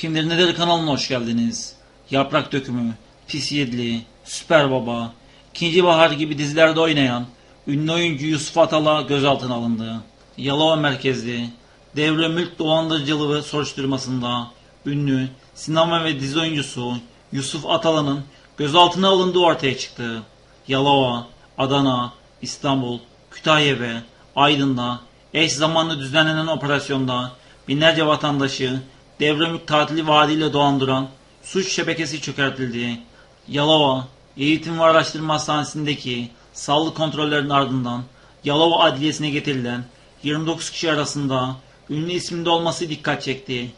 Kimdir Nedir kanalına hoş geldiniz. Yaprak Dökümü, Pis Yedli, Süper Baba, İkinci Bahar gibi dizilerde oynayan ünlü oyuncu Yusuf Atal'a gözaltına alındı. Yalova merkezli devre mülk dolandırıcılığı soruşturmasında ünlü sinema ve dizi oyuncusu Yusuf Atalan'ın gözaltına alındığı ortaya çıktı. Yalova, Adana, İstanbul, Kütahya ve Aydın'da eş zamanlı düzenlenen operasyonda binlerce vatandaşı devre mülk tatili vaadiyle dolandıran suç şebekesi çökertildi. Yalova Eğitim ve Araştırma Hastanesi'ndeki sağlık kontrollerinin ardından Yalova Adliyesi'ne getirilen 29 kişi arasında ünlü isminde olması dikkat çekti.